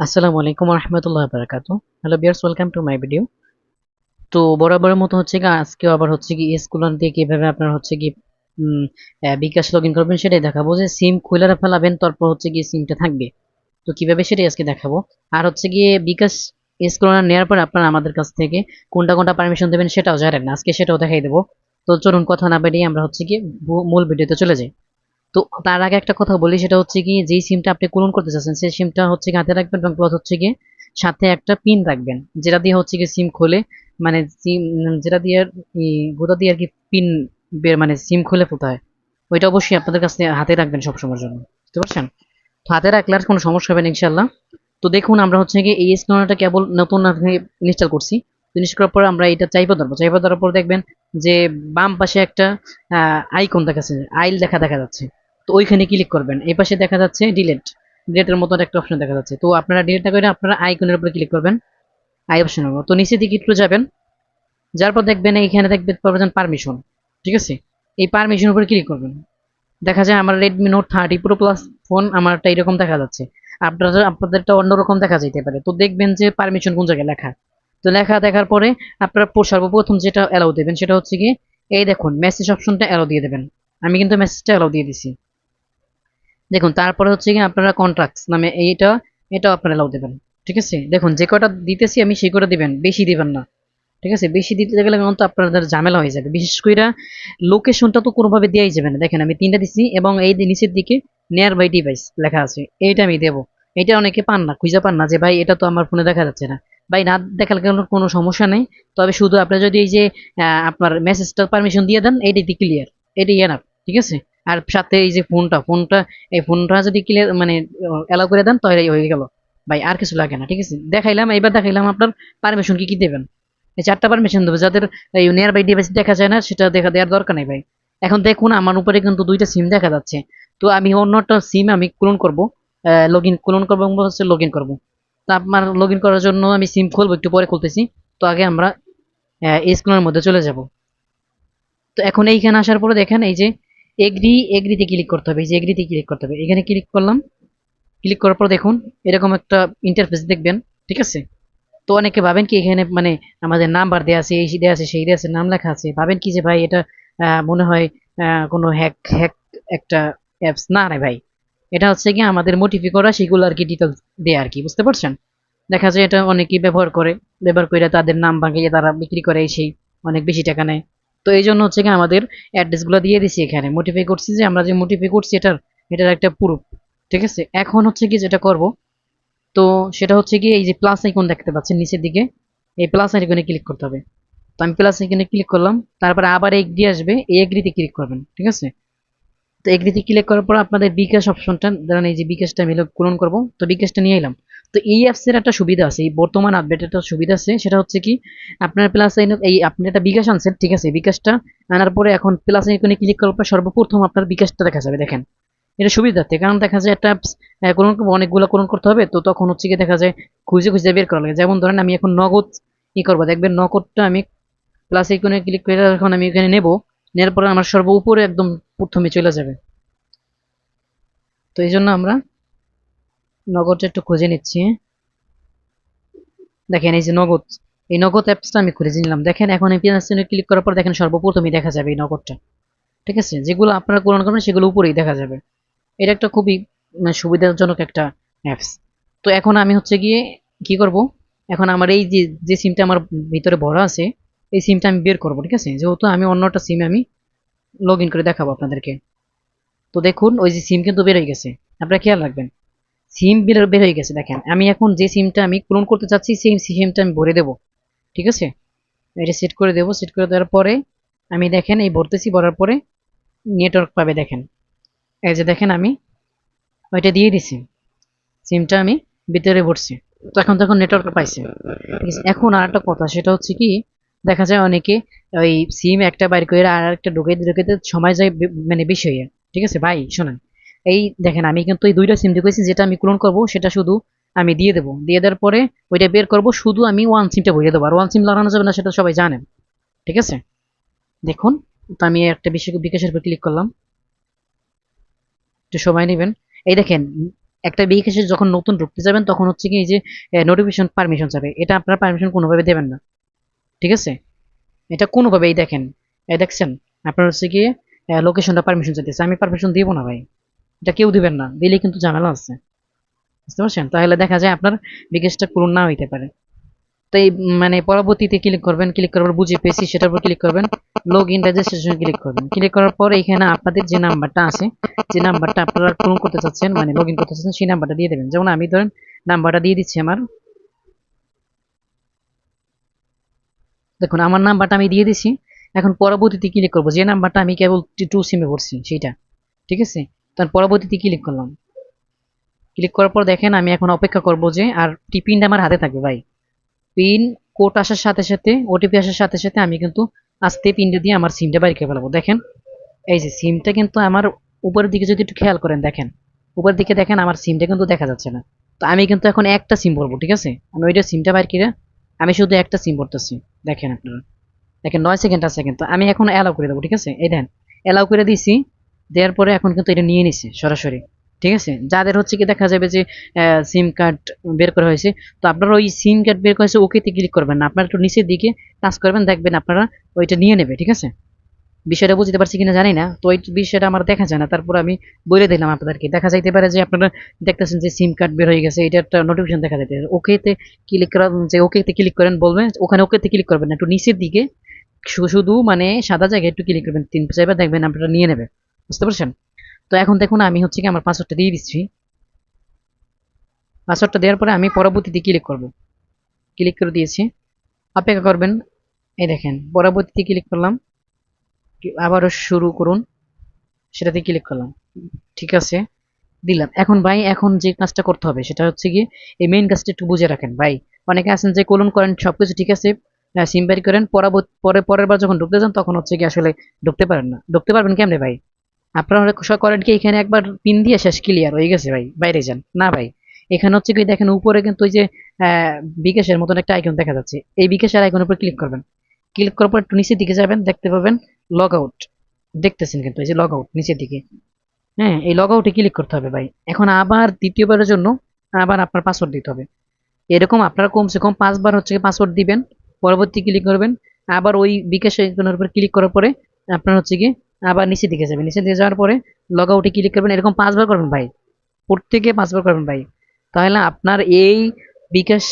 আসসালামু আলাইকুম রহমতুল্লাহ বারাকাতু hello viewers welcome to my video তো বরাবরের মতো হচ্ছে কি আজকেও আবার হচ্ছে কি স্কুলার দিয়ে কীভাবে আপনার হচ্ছে কি বিকাশ লগ ইন করবেন সেটাই দেখাবো যে সিম খুলে ফেলাবেন, তারপর হচ্ছে কি সিমটা থাকবে। তো কীভাবে সেটাই আজকে দেখাবো। আর হচ্ছে গিয়ে বিকাশ স্কুলার নেওয়ার পর আপনারা আমাদের কাছ থেকে কোনটা কোনটা পারমিশন দেবেন সেটাও জানেন আজকে সেটাও দেখাই দেবো। তো চলুন কথা না বেরিয়ে আমরা হচ্ছে কি মূল ভিডিওতে চলে যাই। তো তার আগে একটা কথা বলি, সেটা হচ্ছে কি, যেই সিমটা আপনি পূরণ করতে চাচ্ছেন, সেই সিমটা হচ্ছে কি হাতে রাখবেন এবং প্লাস হচ্ছে কি সাথে একটা পিন রাখবেন। যেটা দিয়ে হচ্ছে কি সিম খুলে মানে সিম, যেটা দিয়ে আর গোদা দিয়ে আর কি পিন বের মানে সিম খুলে ফেলতে হয়, ওইটা অবশ্যই আপনাদের কাছে হাতে রাখবেন সবসময়ের জন্য। বুঝতে পারছেন? তো হাতে রাখলে আর কোনো সমস্যা হবে না ইনশাল্লাহ তো দেখুন, আমরা হচ্ছে কি এই স্ক্যানারটা কেবল নতুন ইনস্টল করছি। ইনস্টল করার পর আমরা এটা চাইপা ধরবো। চাইপা ধরার পর দেখবেন যে বাম পাশে একটা আইকন দেখাচ্ছে, আইল দেখা দেখা যাচ্ছে। তো ওইখানে ক্লিক করবেন। এই পাশে দেখা যাচ্ছে ডিলেট ডিলেটের মতো একটা অপশন দেখা যাচ্ছে। তো আপনারা ডিলেট না করে আপনারা আইকনের উপরে ক্লিক করবেন। আই অপশনের উপর। তো নিচে দিকে একটু যাবেন। যার পর দেখবেন এইখানে দেখবেন পারবেন পারমিশন ঠিক আছে? এই পারমিশন উপরে ক্লিক করবেন। দেখা যায় আমার Redmi Note thirty Pro Plus phone আমারটা এরকম দেখা যাচ্ছে। আপনাদের, আপনাদেরটা অন্যরকম দেখা যেতে পারে। তো দেখবেন যে পারমিশন কোন জায়গায় লেখা। তো লেখা দেখার পরে আপনারা সর্বপ্রথম যেটা অ্যালাউ দেবেন সেটা হচ্ছে কি এই দেখুন মেসেজ অপশনটা অ্যালাউ দিয়ে দেবেন। আমি কিন্তু মেসেজটা অ্যালাউ দিয়ে দিছি। দেখুন, তারপরে হচ্ছে কি আপনারা কন্ট্রাক্টস নামে এইটা, এটাও আপনারা অ্যালাউ দেবেন, ঠিক আছে? দেখুন, যে কটা দিতেছি আমি সেই কটা দিবেন, বেশি দিবেন না, ঠিক আছে? বেশি দিতে গেলে কিন্তু আপনাদের ঝামেলা হয়ে যাবে। বিশেষ করে লোকেশনটা তো কোনোভাবে দেওয়াই যাবে না। দেখেন, আমি তিনটা দিচ্ছি এবং এই নিচের দিকে নিয়ার বাই ডিভাইস লেখা আছে। এইটা আমি দেবো। এটা অনেকে পান না, খুঁজে পান না যে, ভাই, এটা তো আমার ফোনে দেখা যাচ্ছে না। ভাই, না দেখালে কোনো সমস্যা নেই। তবে শুধু আপনি যদি এই যে আপনার মেসেজটা পারমিশন দিয়ে দেন, এইটাই ক্লিয়ার এটাই এনাফ ঠিক আছে? আর সাথে এই যে ফোনটা ফোনটা, এই ফোনটা যদি ক্লিয়ার মানে অ্যালাউ করে দেন তাহলে হয়ে গেল। ভাই, আর কিছু লাগে না, ঠিক আছে? দেখাইলাম এবার দেখাইলাম আপনার পারমিশন কি কি দেবেন? এই চারটা পারমিশন দেবে, যাদের এই নিয়ার বাই ডিভাইস দেখা যায় না, সেটা দেখা দেওয়ার দরকার নেই ভাই। এখন দেখুন, আমার উপরে কিন্তু দুইটা সিম দেখা যাচ্ছে। তো আমি অন্য একটা সিম আমি ক্লোন করব লগ ইন ক্লোন করব হচ্ছে লগ ইন করব। তো আপনার লগ ইন করার জন্য আমি সিম খুলবো, একটু পরে খুলতেছি। তো আগে আমরা এই স্ক্রিনের মধ্যে চলে যাব। তো এখন এইখানে আসার পরে দেখেন, এই যে এগ্রি এগ্রিতে ক্লিক করতে হবে যে এগ্রিতে ক্লিক করতে হবে। এখানে ক্লিক করলাম ক্লিক করার পর দেখুন, এরকম একটা ইন্টারফেস দেখবেন, ঠিক আছে? তো অনেকে ভাবেন কি এখানে মানে আমাদের নাম্বার দেওয়া আছে, এই দেওয়া আছে, সেই দেওয়া আছে, নাম লেখা আছে। ভাবেন কি যে ভাই এটা মনে হয় কোনো হ্যাক হ্যাক একটা অ্যাপস না রে ভাই, এটা হচ্ছে কি আমাদের মোটিফি করা, সেগুলো আর কি ডিটেলস দেয় আর কি, বুঝতে পারছেন? দেখা যায় এটা অনেকেই ব্যবহার করে ব্যবহার করে তাদের নাম ভাঙিয়ে তারা বিক্রি করে সেই অনেক বেশি টাকা নেয়। তো এই জন্য হচ্ছে কি আমাদের অ্যাড্রেসগুলো দিয়ে দিছি এখানে। মোটিফাই করছি যে আমরা যে মোটিফাই করছি এটার এটার একটা প্রুফ ঠিক আছে? এখন হচ্ছে কি যেটা করব, তো সেটা হচ্ছে কি এই যে প্লাস আইকন দেখতে পাচ্ছেন নিচের দিকে, এই প্লাস আইকনে ক্লিক করতে হবে। তো আমি প্লাস আইকনে ক্লিক করলাম, তারপরে আবার এগ্রি আসবে, এই এগ্রিতে ক্লিক করবেন, ঠিক আছে? তো এগ্রিতে ক্লিক করার পর আপনাদের বিকাশ অপশনটা ধরেন এই যে বিকাশটা আমি পূরণ করব, তো বিকাশটা নিয়ে এলাম। তো এই অ্যাপসের একটা সুবিধা আছে, এই বর্তমান আপডেট একটা সুবিধা আছে, সেটা হচ্ছে কি, আপনার প্লাস এই আপনি একটা বিকাশ আনছেন, ঠিক আছে বিকাশটা আনার পরে এখন প্লাস আইকনে ক্লিক করার পর সর্বপ্রথম আপনার বিকাশটা দেখা যাবে, দেখেন। এটা সুবিধার্থে, কারণ দেখা যায় একটা কোনো অনেকগুলো পূরণ করতে হবে, তো তখন হচ্ছে কি দেখা যায় খুঁজে খুঁজে বের করা লাগে। যেমন ধরেন আমি এখন নগদ ই করব, দেখবেন নগদটা আমি প্লাস আইকনে ক্লিক করে এখন আমি এখানে নেব, নেওয়ার পরে আমার সর্ব উপরে একদম প্রথমে চলে যাবে। তো এই জন্য আমরা নগদটা একটু খুঁজে নিচ্ছি। দেখেন, এই যে নগদ, এই নগদ অ্যাপসটা আমি খুঁজে নিলাম। দেখেন, এখন এই ক্লিক করার পর দেখেন সর্বপ্রথমই দেখা যাবে এই নগদটা। ঠিক আছে? যেগুলো আপনারা পূরণ করবেন, সেগুলো উপরেই দেখা যাবে। এটা একটা খুবই মানে সুবিধাজনক একটা অ্যাপস তো এখন আমি হচ্ছে গিয়ে কি করব? এখন আমার এই যে যে সিমটা আমার ভিতরে ভরা আছে, এই সিমটা আমি বের করব, ঠিক আছে? যেহেতু আমি অন্যটা সিম আমি লগ করে দেখাবো আপনাদেরকে। তো দেখুন, ওই যে সিম কিন্তু বের হয়ে গেছে। আপনারা খেয়াল রাখবেন সিম বের বের হয়ে গেছে, দেখেন। আমি এখন যে সিমটা আমি পূরণ করতে চাচ্ছি, সেই সিমটা আমি ভরে দেবো। ঠিক আছে? এটা সেট করে দেবো। সেট করে দেওয়ার পরে আমি দেখেন, এই ভরতেছি, ভরার পরে নেটওয়ার্ক পাবে, দেখেন। এই যে দেখেন আমি ওইটা দিয়ে দিছি। সিমটা আমি ভিতরে ভরছি। তো এখন তখন নেটওয়ার্ক পাইছে। ঠিক আছে? এখন আর একটা কথা, সেটা হচ্ছে কি, দেখা যায় অনেকে ওই সিম একটা বাইর করে আর একটা ঢুকে ঢুকে সময় যায় মানে বেশি হয়ে ঠিক আছে? ভাই, শোনেন। এই দেখেন, আমি কিন্তু এই দুইটা সিম ঢুকেছি যেটা আমি ক্লোন করব, সেটা শুধু আমি দিয়ে দেবো। দিয়ে দেওয়ার পরে ওইটা বের করব, শুধু আমি ওয়ান সিমটা ভরে দেবো। আর ওয়ান সিম লাগানো যাবে না, সেটা সবাই জানেন। ঠিক আছে? দেখুন, তো আমি একটা বিকাশের উপর ক্লিক করলাম। একটু সময় নেবেন। এই দেখেন, একটা বিকাশে যখন নতুন ঢুকতে যাবেন, তখন হচ্ছে কি, এই যে নোটিফিকেশন পারমিশন যাবে। এটা আপনারা পারমিশন কোনোভাবে দেবেন না। ঠিক আছে? এটা কোনোভাবেই দেখেন। এই দেখছেন? আপনার হচ্ছে কি লোকেশনটা পারমিশন চাইতেছে। আমি পারমিশন দিব না ভাই। এটা কেউ দিবেন না দিলে কিন্তু ঝামেলা আছে। বুঝতে পারছেন? তাহলে দেখা যায় আপনার বিকাশটা পূরণ না হইতে পারে। তো এই মানে পরবর্তীতে ক্লিক করবেন ক্লিক করার পর বুঝে পেয়েছি, সেটার উপর ক্লিক করবেন লগ ইন রেজিস্ট্রেশন ক্লিক করবেন। ক্লিক করার পর এখানে আপনাদের যে নাম্বারটা আছে, যে নাম্বারটা আপনারা পূরণ করতে চাচ্ছেন মানে লগ ইন করতে চাচ্ছেন, সেই নাম্বারটা দিয়ে দেবেন। যেমন আমি ধরেন নাম্বারটা দিয়ে দিচ্ছি আমার। দেখুন, আমার নাম্বারটা আমি দিয়ে দিছি। এখন পরবর্তীতে ক্লিক করব। যে নাম্বারটা আমি কেবল টু সিমে ভরছি, সেইটা। ঠিক আছে? তার পরবর্তীতে ক্লিক করলাম? ক্লিক করার পর দেখেন আমি এখন অপেক্ষা করব যে, আর টিপিনটা আমার হাতে থাকবে ভাই। পিন কোড আসার সাথে সাথে ওটিপি আসার সাথে সাথে আমি কিন্তু আস্তে পিনটা দিয়ে আমার সিমটা বাইর ফেলাবো। দেখেন, এই যে সিমটা কিন্তু আমার উপরের দিকে যদি একটু খেয়াল করেন, দেখেন, উপরের দিকে দেখেন আমার সিমটা কিন্তু দেখা যাচ্ছে না। তো আমি কিন্তু এখন একটা সিম ভরবো, ঠিক আছে? আমি ওইটা সিমটা বাইর করে, আমি শুধু একটা সিম ভরতেছি। দেখেন আপনারা। দেখেন, নয় সেকেন্ড আছে কিন্তু আমি এখন অ্যালাউ করে দেবো, ঠিক আছে? এই দেন অ্যালাউ করে দিছি। দেওয়ার পরে এখন কিন্তু এটা নিয়ে নিছে সরাসরি। ঠিক আছে? যাদের হচ্ছে কি দেখা যাবে যে সিম কার্ড বের করা হয়েছে, তো আপনারা ওই সিম কার্ড বের করা করেছে ওকেতে ক্লিক করবেন না। আপনারা একটু নিচের দিকে টাচ করবেন, দেখবেন আপনারা ওইটা নিয়ে নেবে, ঠিক আছে? বিষয়টা বুঝতে পারছি কিনা জানি না, তো ওই বিষয়টা আমার দেখা যায় না। তারপর আমি বলে দিলাম আপনাদেরকে। দেখা যাইতে পারে যে আপনারা দেখতেছেন যে সিম কার্ড বের হয়ে গেছে, এটা একটা নোটিফিকেশন দেখা যাইতে পারে। ওকেতে ক্লিক করা, যে ওকেতে ক্লিক করেন বলবেন, ওখানে ওকেতে ক্লিক করবেন একটু নিচের দিকে শুধু মানে সাদা জায়গায় একটু ক্লিক করবেন। তিন চাইবার দেখবেন আপনারা নিয়ে নেবে। বুঝতে পারছেন? তো এখন দেখুন, আমি হচ্ছে কি আমার পাসওয়ার্ডটা দিয়ে দিচ্ছি। পাসওয়ার্ডটা দেওয়ার পরে আমি পরবর্তীতে ক্লিক করব। ক্লিক করে দিয়েছি। অপেক্ষা করবেন। এই দেখেন, পরবর্তীতে ক্লিক করলাম। আবারও শুরু করুন। সেটাতে ক্লিক করলাম। ঠিক আছে, দিলাম। এখন ভাই, এখন যে কাজটা করতে হবে, সেটা হচ্ছে কি এই মেইন কাজটা একটু বুঝে রাখেন। ভাই, অনেকে আছেন যে কোলন করেন সব কিছু ঠিক আছে সিম করেন, পরবর্তী, পরে, পরের বার যখন ঢুকতে যান, তখন হচ্ছে কি আসলে ঢুকতে পারেন না। ঢুকতে পারবেন কেমনে ভাই? আপনারা করেন কি, এখানে একবার পিন দিয়ে শেষ ক্লিয়ার হয়ে গেছে ভাই, বাইরে যান। না ভাই, এখানে হচ্ছে কি, দেখেন উপরে কিন্তু ওই যে বিকাশের মতন একটা আইকন দেখা যাচ্ছে। এই বিকাশের আইকনের উপর ক্লিক করবেন। ক্লিক করার পর একটু নিচের দিকে যাবেন, দেখতে পাবেন লগ আউট দেখতেছেন কিন্তু, এই যে লগ আউট নিচের দিকে। হ্যাঁ এই লগ আউটে ক্লিক করতে হবে ভাই। এখন আবার দ্বিতীয়বারের জন্য আবার আপনার পাসওয়ার্ড দিতে হবে। এরকম আপনারা কমসে কম পাঁচবার হচ্ছে পাসওয়ার্ড দিবেন, পরবর্তী ক্লিক করবেন। আবার ওই বিকাশ আইকনের উপর ক্লিক করার পরে আপনার হচ্ছে কি আবার নিচের দিকে যাবেন। নিচের দিকে যাওয়ার পরে লগ আউটে ক্লিক করবেন। এরকম পাঁচবার করবেন ভাই। প্রত্যেকে পাঁচবার করবেন ভাই। তাহলে আপনার এই বিকাশ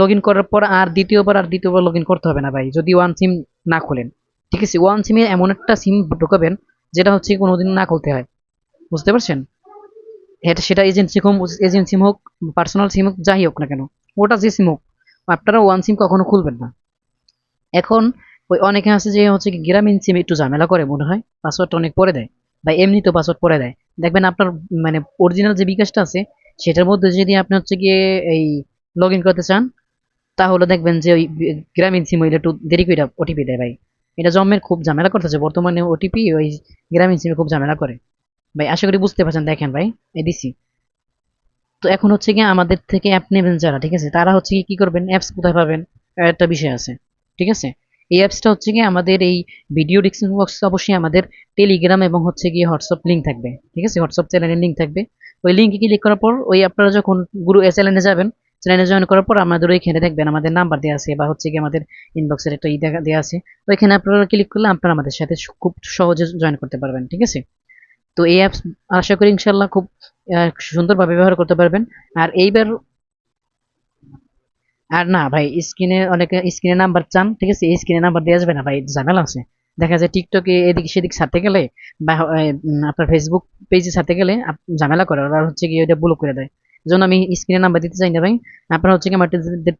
লগ করার পর আর দ্বিতীয়বার আর দ্বিতীয়বার লগ করতে হবে না ভাই, যদি ওয়ান সিম না খোলেন। ঠিক আছে ওয়ান সিমে এমন একটা সিম ঢোকাবেন, যেটা হচ্ছে কোনোদিন না খুলতে হয়। বুঝতে পারছেন? এটা সেটা এজেন্সি হোক এজেন্সি সিম হোক পার্সোনাল সিম হোক, যাই হোক না কেন, ওটা যে সিম হোক, আপনারা ওয়ান সিম কখনো খুলবেন না। এখন ওই অনেকে আছে যে হচ্ছে গ্রামীণ সিম একটু ঝামেলা করে মনে হয় পাসওয়ার্ডটা অনেক পরে দেয় বা এমনি তো পাসওয়ার্ড পরে দেয়। দেখবেন আপনার মানে অরিজিনাল যে বিকাশটা আছে, সেটার মধ্যে যদি আপনি হচ্ছে গিয়ে এই লগ করতে চান, তাহলে দেখবেন যে ওই গ্রামীণ সিম হইলে একটু দেরি করে ওটিপি দেয় ভাই। এটা জন্মের খুব ঝামেলা করতেছে, বর্তমানে ওটিপি ওই গ্রামীণ সিমে খুব ঝামেলা করে। ভাই, আশা করি বুঝতে পারছেন, দেখেন ভাই, এই দিছি। তো এখন হচ্ছে কি আমাদের থেকে অ্যাপ নেবেন যারা, ঠিক আছে? তারা হচ্ছে কি করবেন? অ্যাপস কোথায় পাবেন? একটা বিষয় আছে, ঠিক আছে? এই অ্যাপসটা হচ্ছে কি আমাদের এই ভিডিও ডিসক্রিপশন বক্সে অবশ্যই আমাদের টেলিগ্রাম এবং হচ্ছে গিয়ে হোয়াটসঅ্যাপ লিঙ্ক থাকবে, ঠিক আছে? হোয়াটসঅ্যাপ চ্যানেলের লিঙ্ক থাকবে। ওই লিঙ্কে ক্লিক করার পর ওই আপনারা যখন গুরু চ্যানেলে যাবেন চ্যানেলে জয়েন করার পর আমাদের ওইখানে দেখবেন আমাদের নাম্বার দেওয়া আছে বা হচ্ছে কি আমাদের ইনবক্সের একটা ই দেখা দেওয়া আছে। ওইখানে আপনারা ক্লিক করলে আপনারা আমাদের সাথে খুব সহজে জয়েন করতে পারবেন, ঠিক আছে? তো এই অ্যাপস আশা করি ইনশাল্লাহ খুব সুন্দরভাবে ব্যবহার করতে পারবেন। আর এইবার আর না ভাই, স্ক্রিনে অনেকে স্ক্রিনে নাম্বার চান, ঠিক আছে? স্ক্রিনে নাম্বার দেওয়া যাবে না ভাই, ঝামেলা আছে। দেখা যায় টিকটকে এদিক সেদিক ছাড়তে গেলে বা আপনার ফেসবুক পেজে ছাড়তে গেলে ঝামেলা করে, ওরা হচ্ছে কি ওইটা ব্লক করে দেয়। যেন আমি স্ক্রিনে নাম্বার দিতে চাই না ভাই, আপনারা হচ্ছে কি আমার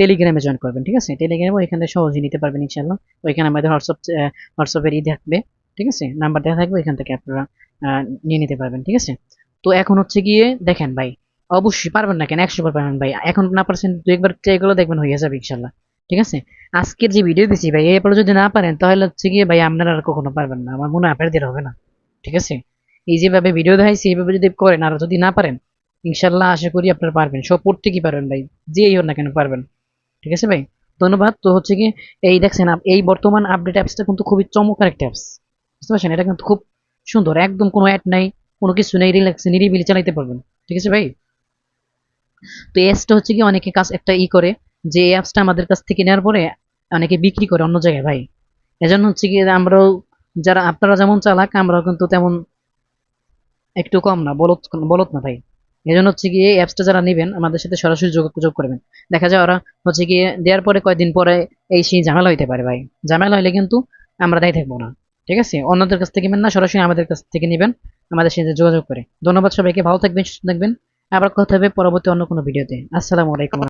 টেলিগ্রামে জয়েন করবেন, ঠিক আছে? টেলিগ্রামে ওইখানে সহজে নিতে পারবেন ইনশাল্লাহ ওইখানে আমাদের হোয়াটসঅ্যাপ হোয়াটসঅ্যাপের ই থাকবে, ঠিক আছে? নাম্বার দেওয়া থাকবে, ওইখান থেকে আপনারা নিয়ে নিতে পারবেন, ঠিক আছে? তো এখন হচ্ছে গিয়ে দেখেন ভাই অবশ্যই পারবেন না কেন? একশো বার পারবেন ভাই। এখন না পারছেন, দু একবার ট্রাই করলে দেখবেন হয়ে যাবে ইনশাল্লাহ। ঠিক আছে? আজকের যে ভিডিও দিচ্ছি ভাই, এরপরে যদি না পারেন, তাহলে হচ্ছে গিয়ে ভাই আপনারা আর কখনো পারবেন না। আমার মনে হয় আপনাদের হবে না। ঠিক আছে? এই যেভাবে ভিডিও দেখাইছি এইভাবে যদি করেন, আর যদি না পারেন, ইনশাল্লাহ আশা করি আপনারা পারবেন। সব প্রত্যেকই পারবেন ভাই। যেই হোক না কেন পারবেন। ঠিক আছে ভাই? ধন্যবাদ। তো হচ্ছে কি এই দেখছেন এই বর্তমান আপডেট অ্যাপসটা কিন্তু খুবই চমৎকার একটা অ্যাপস বুঝতে পারছেন? এটা কিন্তু খুব সুন্দর। একদম কোনো অ্যাড নাই, কোনো কিছু নেই রিল্যাক্স নিরিবিলি চালাইতে পারবেন। ঠিক আছে ভাই? তো অ্যাপসটা হচ্ছে কি অনেকে কাজ একটা ই করে যে এই অ্যাপসটা আমাদের কাছ থেকে নেওয়ার পরে অনেকে বিক্রি করে অন্য জায়গায়, ভাই। এজন্য হচ্ছে কি আমরাও যারা, আপনারা যেমন চালাক, আমরাও কিন্তু তেমন একটু কম না, বলত বলত না, ভাই। এই জন্য হচ্ছে গিয়ে অ্যাপসটা যারা নেবেন, আমাদের সাথে সরাসরি যোগাযোগ করবেন। দেখা যায় ওরা হচ্ছে গিয়ে দেওয়ার পরে কয়েকদিন পরে এই সেই ঝামেলা হইতে পারে, ভাই। ঝামেলা হইলে কিন্তু আমরা দায়ী থাকব না, ঠিক আছে? অন্যদের কাছ থেকে নেবেন না, সরাসরি আমাদের কাছ থেকে নেবেন, আমাদের সাথে যোগাযোগ করে। ধন্যবাদ সবাইকে, ভালো থাকবেন, সুস্থ থাকবেন। আবার কথা হবে পরবর্তী অন্য কোনো ভিডিওতে। আসসালামু আলাইকুম।